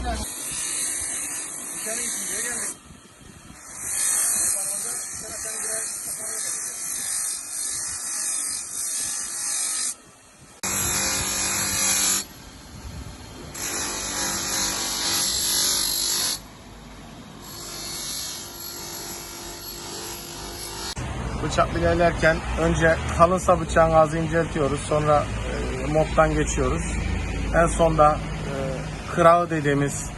Dışarı için önce kalınsa bıçağın ağzı inceltiyoruz. Sonra e, moptan geçiyoruz. En sonda kırağı dediğimiz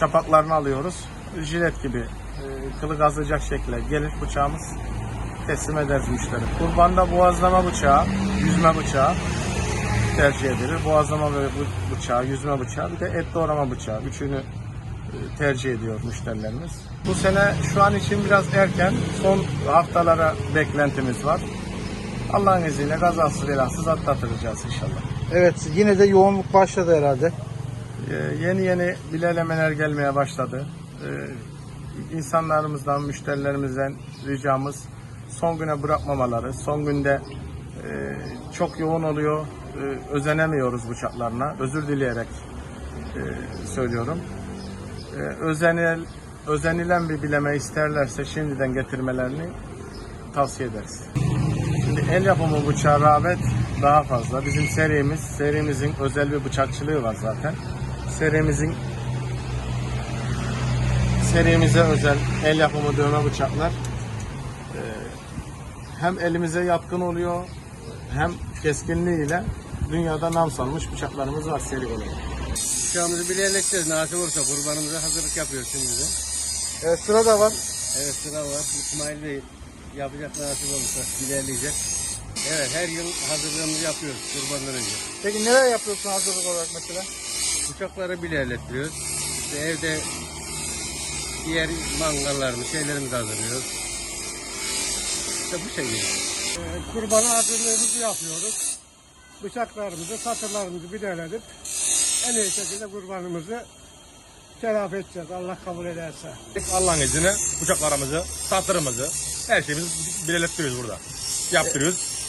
çapaklarını alıyoruz. Jilet gibi e, kılı gazlayacak şekilde gelir bıçağımız. Teslim ederiz müşteri. Kurbanda boğazlama bıçağı, yüzme bıçağı tercih edilir. Boğazlama ve bıçağı, yüzme bıçağı bir de et doğrama bıçağı. Üçünü e, tercih ediyor müşterilerimiz. Bu sene şu an için biraz erken. Son haftalara beklentimiz var. Allah'ın izniyle kazasız belasız atlatacağız inşallah. Evet yine de yoğunluk başladı herhalde. Ee, yeni yeni bilelemeler gelmeye başladı. Ee, insanlarımızdan, müşterilerimizden ricamız son güne bırakmamaları. Son günde e, çok yoğun oluyor. Ee, özenemiyoruz bıçaklarına. Özür dileyerek e, söylüyorum. Ee, özenil, özenilen bir bileme isterlerse şimdiden getirmelerini tavsiye ederiz. Şimdi el yapımı bıçağa rağbet daha fazla. Bizim serimiz, serimizin özel bir bıçakçılığı var zaten. Serimizin serimize özel el yapımı dövme bıçaklar e, hem elimize yatkın oluyor hem keskinliğiyle dünyada nam salmış bıçaklarımız var seri olarak. Bıçağımızı bileyleşeceğiz. Nasip olursa kurbanımıza hazırlık yapıyoruz şimdi de. Evet sıra da var. Evet sıra var. İsmail Bey yapacak nasip olursa bileleyecek. Evet her yıl hazırlığımızı yapıyoruz kurbandan önce. Peki neler yapıyorsun hazırlık olarak mesela? Bıçakları bilelettiriyoruz. İşte evde diğer mangallarımız, şeylerimizi hazırlıyoruz. İşte bu şekilde. kurbana hazırlığımızı yapıyoruz. Bıçaklarımızı, satırlarımızı bileledip en iyi şekilde kurbanımızı telafi edeceğiz Allah kabul ederse. Allah'ın izniyle bıçaklarımızı, satırımızı, her şeyimizi bilelettiriyoruz burada. Yaptırıyoruz.